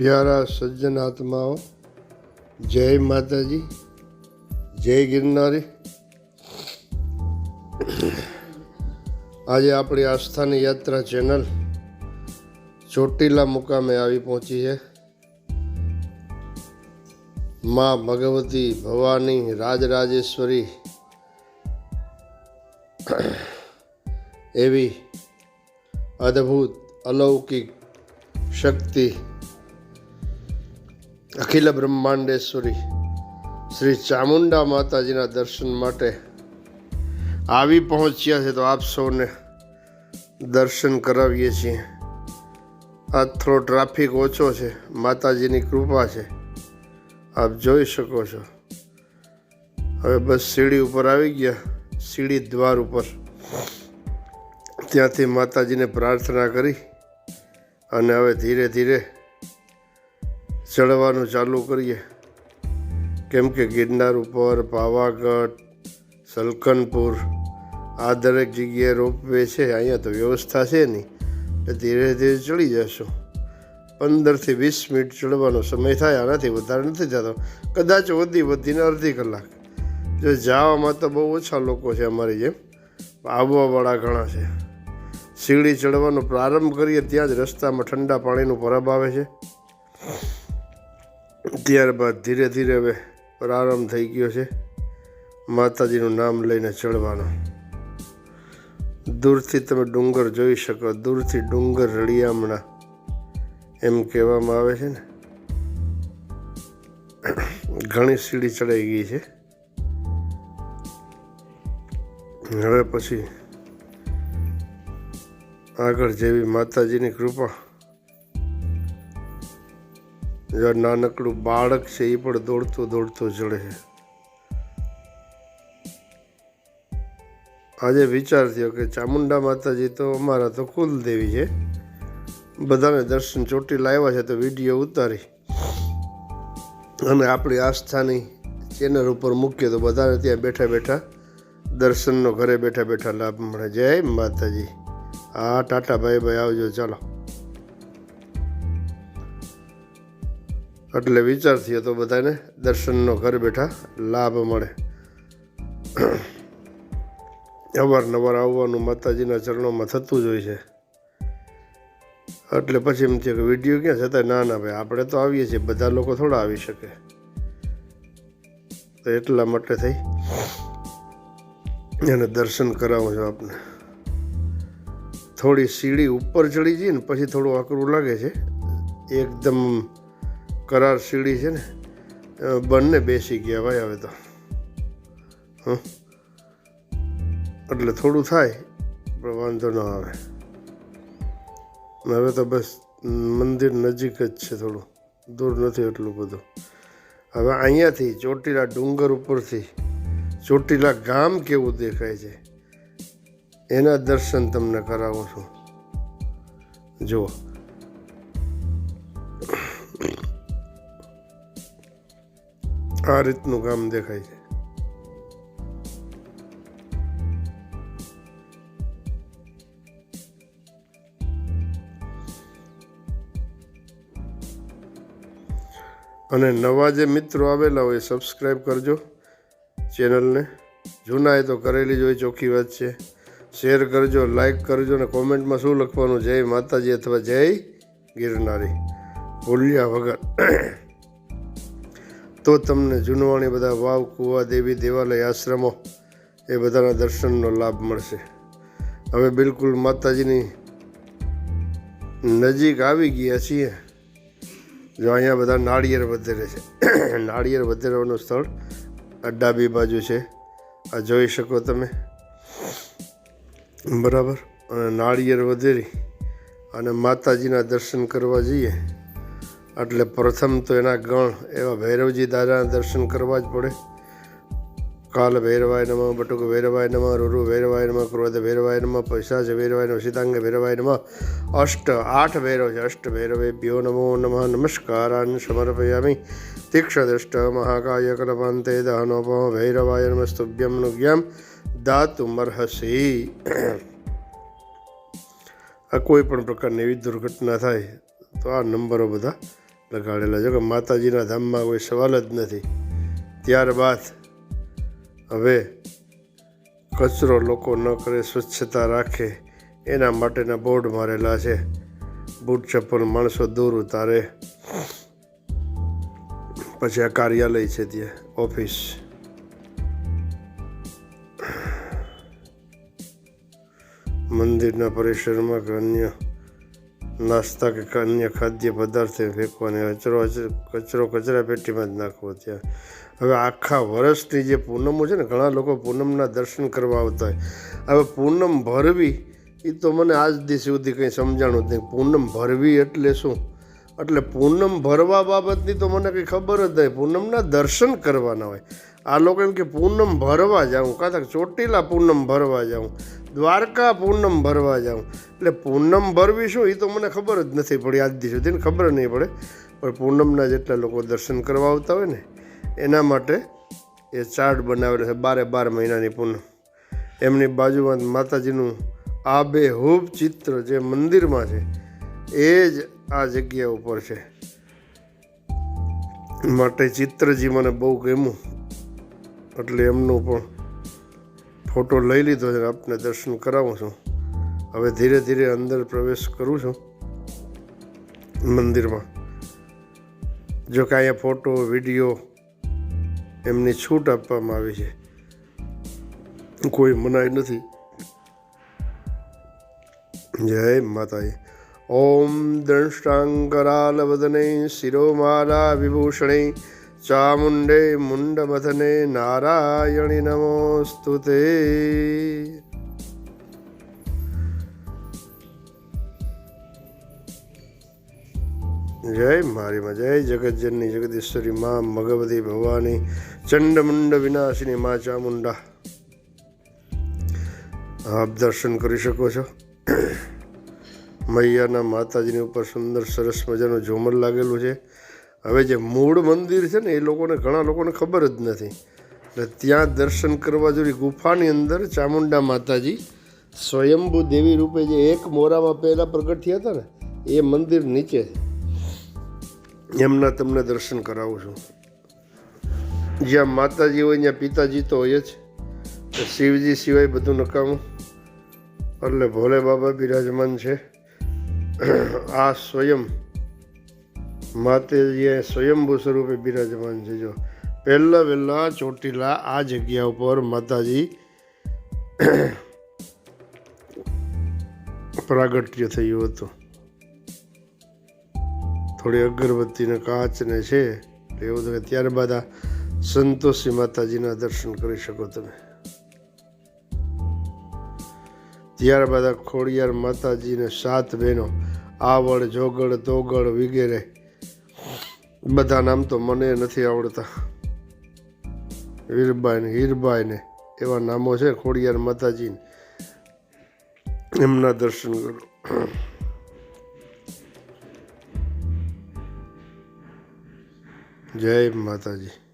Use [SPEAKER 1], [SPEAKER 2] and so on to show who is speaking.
[SPEAKER 1] પ્યારા સજ્જન આત્માઓ, જય માતાજી, જય ગિરનારી. આજે આપણી આસ્થાની યાત્રા ચેનલ ચોટીલા મુકામે આવી પહોંચી છે. માં ભગવતી ભવાની રાજરાજેશ્વરી એવી અદ્ભુત અલૌકિક શક્તિ અખિલ બ્રહ્માંડેશ્વરી શ્રી ચામુંડા માતાજીના દર્શન માટે આવી પહોંચ્યા છે તો આપ સૌને દર્શન કરાવીએ છીએ. આ થોડો ટ્રાફિક ઓછો છે, માતાજીની કૃપા છે. આપ જોઈ શકો છો. હવે બસ સીડી ઉપર આવી ગયા, સીડી દ્વાર ઉપર. ત્યાંથી માતાજીને પ્રાર્થના કરી અને હવે ધીરે ધીરે ચડવાનું ચાલુ કરીએ. કેમ કે ગિરનાર ઉપર પાવાગઢ, સલકનપુર, આ દરેક જગ્યાએ રોપવે છે. અહીંયા તો વ્યવસ્થા છે નહીં. એટલે ધીરે ધીરે ચડી જશું. પંદરથી વીસ મિનિટ ચડવાનો સમય થાય, આનાથી વધારે નથી થતો કદાચ વધી વધીને અડધી કલાક. જો જવામાં તો બહુ ઓછા લોકો છે અમારી જેમ. આવવાવાળા ઘણા છે. સીડી ચડવાનો પ્રારંભ કરીએ, ત્યાં જ રસ્તામાં ઠંડા પાણીનું પરબ આવે છે. ત્યારબાદ ધીરે ધીરે હવે પ્રારંભ થઈ ગયો છે. માતાજીનું નામ લઈને ચડવાનો. દૂરથી તમે ડુંગર જોઈ શકો, દૂરથી ડુંગર રળિયામણા એમ કહેવામાં આવે છે ને. ઘણી સીડી ચડાઈ ગઈ છે. હવે પછી આગળ જેવી માતાજીની કૃપા નાનકડું બાળક છે એ પણ દોડતો દોડતો ચડે છે. આજે વિચાર થયો કે ચામુંડા માતાજી તો અમારા તો કુલદેવી છે. બધાને દર્શન ચોટી લાવ્યા છે તો વીડિયો ઉતારી. અને આપણી આસ્થાની ચેનલ ઉપર મૂકીએ તો બધાને ત્યાં બેઠા બેઠા દર્શનનો ઘરે બેઠા બેઠા લાભ મળે. જય માતાજી. હા, ટાટા ભાઈ ભાઈ આવજો, ચાલો. એટલે વિચાર થયો તો બધાને દર્શનનો ઘર બેઠા લાભ મળે. અવારનવાર આવવાનું માતાજીના ચરણોમાં થતું જ હોય છે. એટલે પછી એમ થયું કે વીડિયો ક્યાં છતાં ના ના ભાઈ, આપણે તો આવીએ છીએ, બધા લોકો થોડા આવી શકે. તો એટલા માટે થઈ અને દર્શન કરાવું છું આપને. થોડી સીડી ઉપર ચડી જઈએ ને, પછી થોડું આકરું લાગે છે. એકદમ કરાર સીડી છે ને બંને બેસી ગયા ભાઈ હવે તો. હં? એટલે થોડું થાય, પણ વાંધો ન આવે. હવે તો બસ મંદિર નજીક જ છે થોડું, દૂર નથી એટલું બધું. હવે અહીંયાથી ચોટીલા ડુંગર ઉપરથી, ચોટીલા ગામ કેવું દેખાય છે? એના દર્શન તમને કરાવું છું. જુઓ. આ રીતનું કામ દેખાય છે. અને નવા જે મિત્રો આવેલા હોય સબસ્ક્રાઈબ કરજો ચેનલને. જૂના એ તો કરેલી જ હોય, ચોખ્ખી વાત છે. શેર કરજો લાઈક કરજો અને કોમેન્ટમાં શું લખવાનું? જય માતાજી અથવા જય ગિરનારી. ભૂલ્યા વગર. તો તમને જૂનવાણી બધા વાવ, કુવા, દેવી, દેવાલય, આશ્રમો એ બધાના દર્શનનો લાભ મળશે. હવે બિલકુલ માતાજીની નજીક આવી ગયા છીએ. જો અહીંયા બધા નાળિયેર વધેરે છે. નાળિયેર વધેરવાનું સ્થળ અડાબી બાજુ છે. આ જોઈ શકો તમે. બરાબર. અને નાળિયેર વધેરી અને માતાજીના દર્શન કરવા જઈએ. એટલે પ્રથમ તો એના ગણ એવા ભૈરવજી દાદાના દર્શન કરવા જ પડે. કાલ ભૈરવાય નમઃ, બટુક ભૈરવાય નમઃ, રૂરુ ભૈરવાય નમઃ, ક્રોધ ભૈરવાય નમઃ પૈસાચ ભૈરવાય નમઃ, સીતાંગ ભૈરવાય નમઃ, અષ્ટ, આઠ ભૈરવ છે. અષ્ટ ભૈરવેભ્યો નમો નમઃ. નમસ્કારાન સમર્પયામિ. તીક્ષદ્રષ્ટ મહાકાય કલપાંતે દહનોપમ ભૈરવાય નમસ્તુભ્યમ નુગ્યમ દાતુમર્હસી આ કોઈ પણ પ્રકારની એવી દુર્ઘટના થાય તો આ નંબરો બધા લગાડેલા છે. કે માતાજીના ધામમાં કોઈ સવાલ જ નથી. ત્યારબાદ હવે કચરો લોકો ન કરે, સ્વચ્છતા રાખે, એના માટેના બોર્ડ મારેલા છે. બૂટ ચપ્પલ માણસો દૂર ઉતારે. પછી આ કાર્યાલય છે ત્યાં, ઓફિસ. મંદિરના પરિસરમાં અન્ય નાસ્તા કે અન્ય ખાદ્ય પદાર્થે ફેંકવાની કચરો કચરો, કચરા પેટીમાં જ નાખવો ત્યાં. હવે આખા વર્ષની જે પૂનમો છે ને, ઘણા લોકો પૂનમના દર્શન કરવા આવતા હોય. હવે પૂનમ ભરવી એ તો મને આજ દિવસ સુધી કંઈ સમજાણું જ નહીં. પૂનમ ભરવી એટલે શું? એટલે પૂનમ ભરવા બાબતની તો મને કંઈ ખબર જ નહીં. પૂનમના દર્શન કરવાના હોય. આ લોકો એમ કે, પૂનમ ભરવા જાઉં. કાં તો ચોટીલા પૂનમ ભરવા જાઉં. દ્વારકા પૂનમ ભરવા જાઉં. એટલે પૂનમ ભરવી શું એ તો મને ખબર જ નથી પડી આજ દી સુધી ખબર નહીં પડે. પણ પૂનમના જેટલા લોકો દર્શન કરવા આવતા હોય ને, એના માટે એ ચાર્ટ બનાવેલો છે બારે બાર મહિનાની પૂનમ. એમની બાજુમાં માતાજીનું આબેહૂબ ચિત્ર જે મંદિરમાં છે, એ જ આ જગ્યા ઉપર છે. માટે ચિત્રજી મને બહુ ગમ્યું. એટલે એમનું પણ ફોટો લઈ લીધો છે આપને દર્શન કરાવું છું. હવે ધીરે ધીરે અંદર પ્રવેશ કરું છું મંદિરમાં. જો કે અહીંયા ફોટો, વીડિયો એમની છૂટ આપવામાં આવી છે. કોઈ મનાઈ નથી. જય માતાજી. ઓમ દંષ્ટાંકરાલવદને શિરોમાલા વિભૂષણે मुण्डमथने મુંડમથને નારાયણી ते। જય મારી માં જય જગતજનની જગદીશ્વરી માં ભગવતી ભવાની ચંડમુંડ વિનાશિની મા ચામુંડા આપ દર્શન કરી શકો છો મૈયાના માતાજીની ઉપર સુંદર સરસ મજાનું ઝુમર લાગેલું છે. હવે જે મૂળ મંદિર છે ને, એ લોકોને ઘણા લોકોને ખબર જ નથી. એટલે ત્યાં દર્શન કરવા જોઈએ ગુફાની અંદર ચામુંડા માતાજી સ્વયંભૂ દેવી રૂપે જે એક મોરામાં પહેલાં પ્રગટ થયા હતા ને, એ મંદિર નીચે. એમના તમને દર્શન કરાવું છું. જ્યાં માતાજી હોય, ત્યાં પિતાજી તો હોય જ. શિવજી સિવાય બધું નકામું. એટલે ભોલે બાબા બિરાજમાન છે. આ સ્વયં માતાજી સ્વયંભૂ સ્વરૂપે બિરાજમાન છે જો. પહેલાં વહેલાં ચોટીલા આ જગ્યા ઉપર માતાજી પ્રાગટ્ય થયું હતું. થોડી અગરબત્તીને કાચને છે એવું તો કે ત્યારબાદ આ સંતોષી માતાજીના દર્શન કરી શકો તમે. ત્યારબાદ આ ખોડિયાર માતાજીને સાત બહેનો આવડ, જોગડ તોગડ વગેરે. બધા નામ તો મને નથી આવડતા. વીરબાઈ ને હીરબાઈ ને એવા નામો છે, ખોડિયાર માતાજી એમના દર્શન કરો. જય માતાજી.